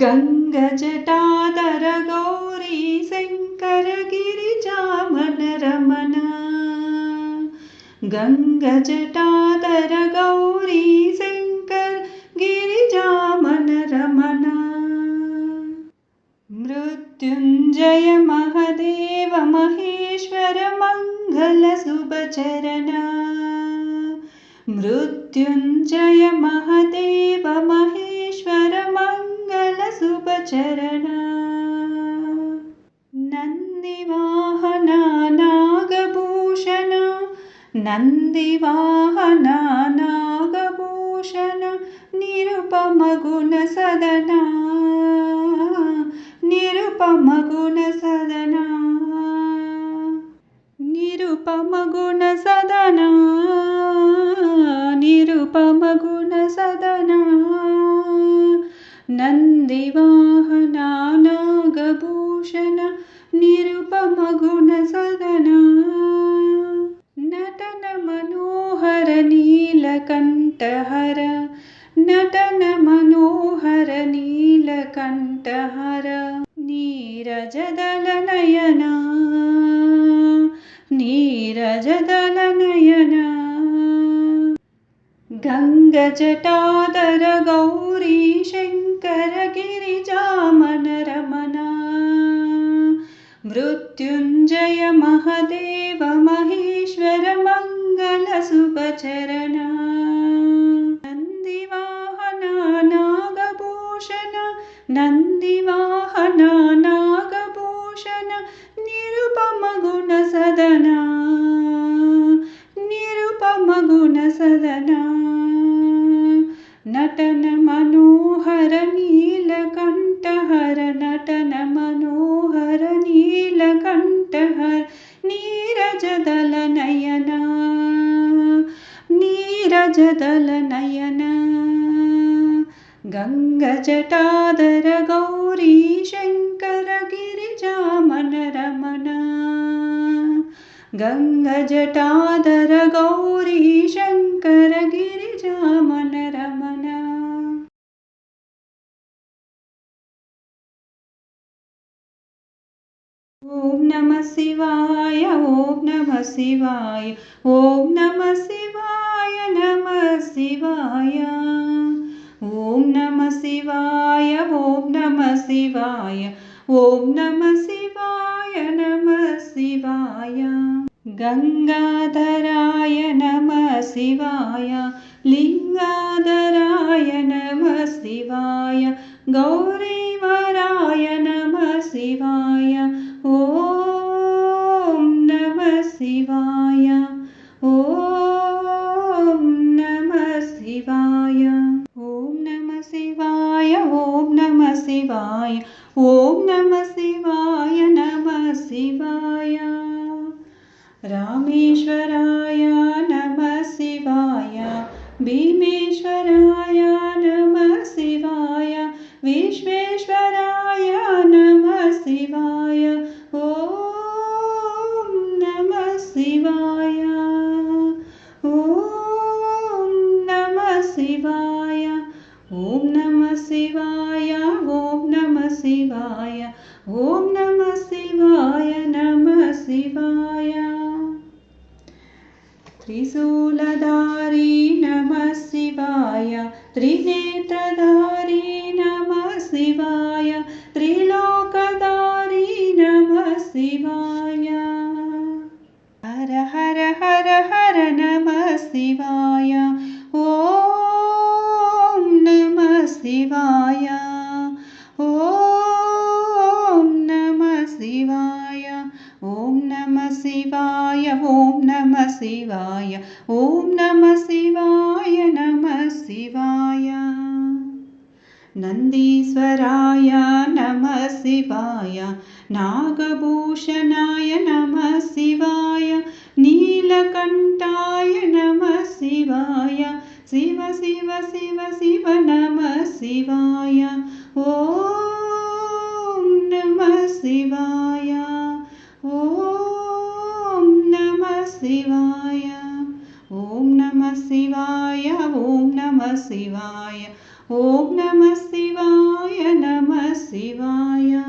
गङ्गजटाधर गौरी शङ्कर गिरिजामन शङ्कर गिरिजामन मृत्युञ्जय महदेव महेश्वर मङ्गलशुभचरण मृत्युञ्जय महदेव मङ्गलशुभचरण नन्दिवाहन नागभूषण नन्दिवाहन नागभूषण निरुपमगुणसदना। निरुपमगुणसदना। निरुपमगुणसदना। निरुपमगुणसदना नन्दिवाहना नागभूषण निरुपमगुणसदना नटन मनोहर नीलकण्ठहर नटन मनोहर नीरजदलनयना। नीरजदलनयना। गङ्गजटाधर गौरी शङ्कर गिरिजामन रमण मृत्युञ्जय महदेव महेश्वर मङ्गलशुभचरण नन्दिवाहन नागभूषण नन्दिवाहन नागभूषण निरुपमगुणसदना। निरुपमगुणसदना नटन मनोहर नीलकण्ठहर नटन मनोहर नीलकण्ठहर नीरजदलनयना नीरजदलनयना। गङ्गजटाधर गौरी शङ्कर गिरिजामन रमण गङ्गजटाधर गौरी शिवाय ॐ नमः शिवाय ॐ नमः शिवाय नमः शिवाय। ॐ नमः शिवाय ॐ नमः शिवाय ॐ नमः शिवाय नमः शिवाय। गङ्गाधराय नमः शिवाय लिङ्गाधराय नमः शिवाय। गौरीवराय शिवाय। ॐ नमः शिवाय नमः शिवाय। त्रिशूलधारी नमः शिवाय। त्रिनेत्रधारी नमः शिवाय। त्रिलोकधारी नमः शिवाय। हर हर हर हर नमः शिवाय शिवाय। नागभूषणाय नमः शिवाय। नीलकण्ठाय नमः शिवाय। शिव शिव शिव शिव नमः शिवाय। ॐ नमः शिवाय। ॐ नमः शिवाय। ॐ नमः शिवाय। ॐ नमः शिवाय ॐ नमः शिवाय नमः शिवाय।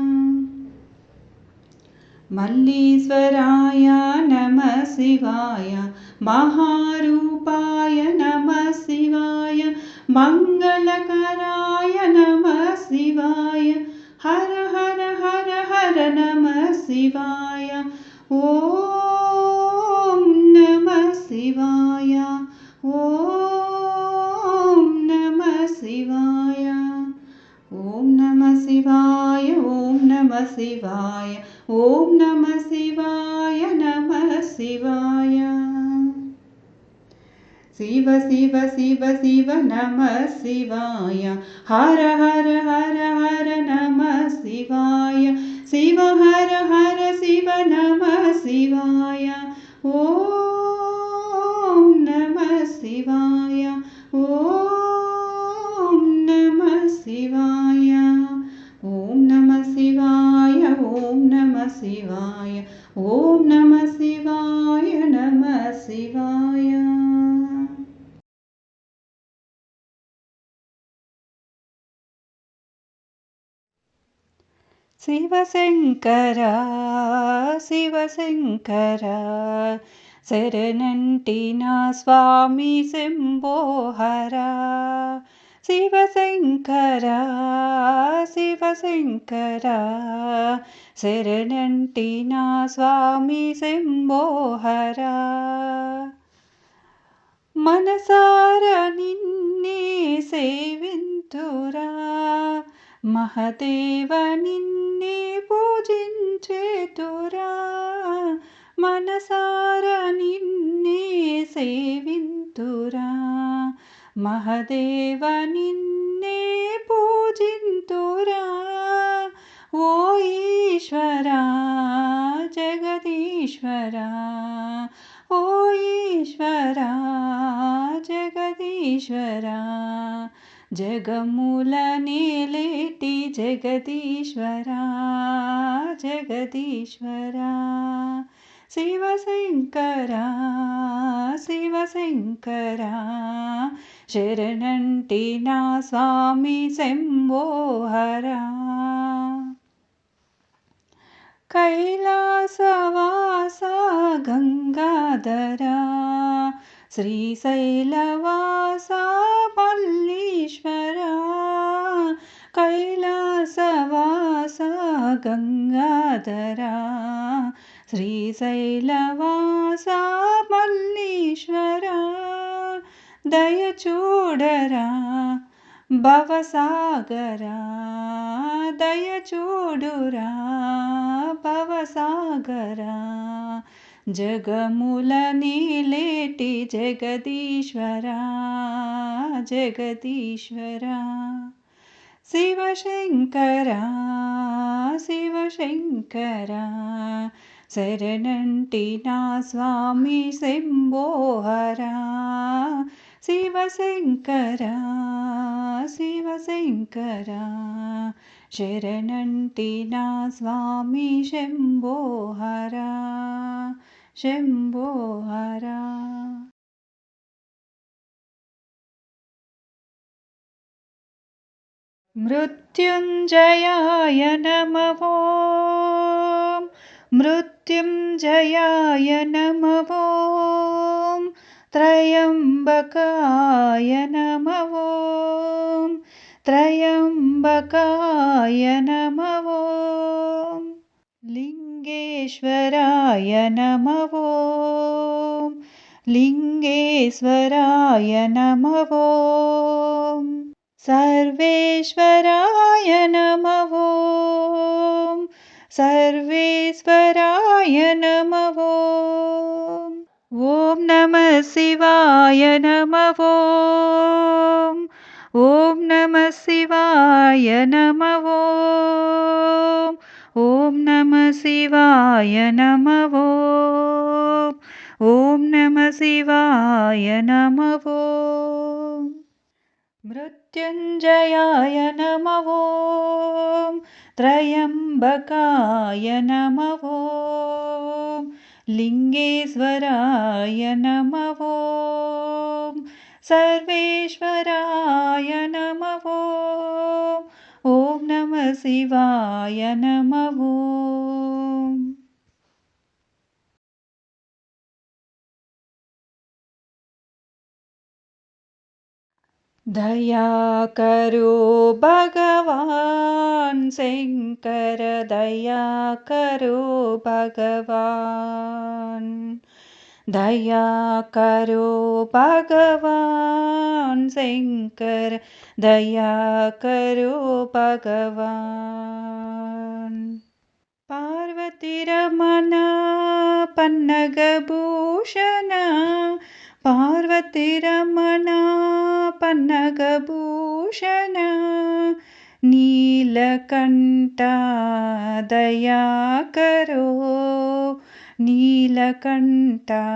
मल्लीश्वराय नमः शिवाय। महारूपाय नमः शिवाय। मङ्गलकराय नमः शिवाय। हर हर हर हर नमः शिवाय। ॐ शिव शिव शिव नमः शिवाय। हर हर हर हर नमः शिवाय। शिव हर हर शिव नमः शिवाय। ॐ नमः शिवाय। ॐ नमः शिवाय శివశంకర శివశంకర శరణంటిన స్వామి శంభోహర. శివశంకర శివశంకర శరణంటిన స్వామి శంభోహర. మనసార నిన్నే సేవింతురా మహదేవ నిన్నే పూజించేతురా మనసార నిన్నే సేవింతురా మహదేవ నిన్నే పూజింతురా ఓ ఈశ్వరా జగదీశ్వరా ఓ ఈశ్వరా జగదీశ్వరా జగముల నేలేటి జగదీశ్వరా జగదీశ్వరా. శివశంకరా శివశంకరా శరణంటి నా స్వామి శంభోహరా. కైలాసవాస గంగాధరా శ్రీశైలవాస పల్లి ఈశ్వరా కైలాసవాస గంగాధరా శ్రీశైలవాస మల్లీశ్వరా దయచూడరా భవసాగరా దయచూడురా భవసాగరా జగముల నీలేటి జగదీశ్వరా జగదీశ్వరా. శివశంకరా శివశంకరా శరణంటి నా స్వామి శంభోహరా. శివశంకరా శివశంకరా శరణంటి నా స్వామి శంభోహరా. शम्भो हरा मृत्युञ्जयाय नमवो। मृत्युञ्जयाय नमवो। त्रयम्बकाय नमवो। त्रयम्बकाय नमवो। लिङ्गेश्वराय नमवो लिङ्गेश्वराय नमवो सर्वेश्वराय नमवो सर्वेश्वराय नमवो ॐ नमः शिवाय नमवो ॐ नमः शिवाय नमवो ॐ नमः शिवाय नमवो ॐ नमः शिवाय नमवो मृत्युञ्जयाय नमवो त्रयम्बकाय नमवो लिङ्गेश्वराय नमवो सर्वेश्वराय नमवो शिवाय नमवू। दया करो भगवान् शङ्कर दया करो भगवान्। दया करो भगवान् शङ्कर दया करो भगवान्। पार्वतीरमना पन्नगभूषण पार्वतीरमणा पन्नगभूषण नीलकण्ठा दया करो नीलकण्ठा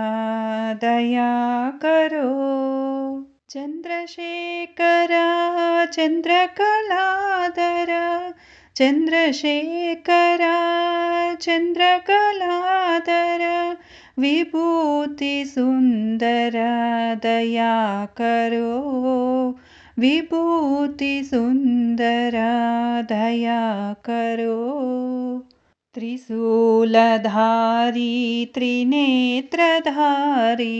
दया करो चन्द्रशेखरा चन्द्रकलाधर। चन्द्रशेखरा चन्द्रकलाधर। विभूतिसुन्दर दया करो विभूतिसुन्दर दया करो त्रिशूलधारी त्रिनेत्रधारी।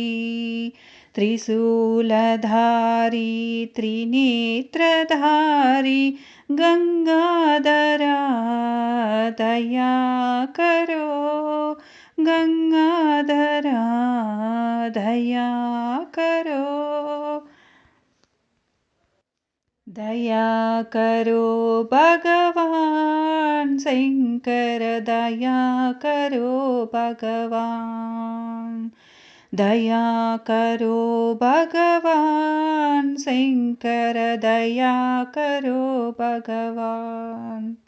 त्रिशूलधारी त्रिनेत्रधारी गङ्गाधरा दया करो गङ्गाधरा दया करो दया करो भगवान् शङ्कर दया करो भगवान्। दया करो भगवान् शङ्कर दया करो भगवान्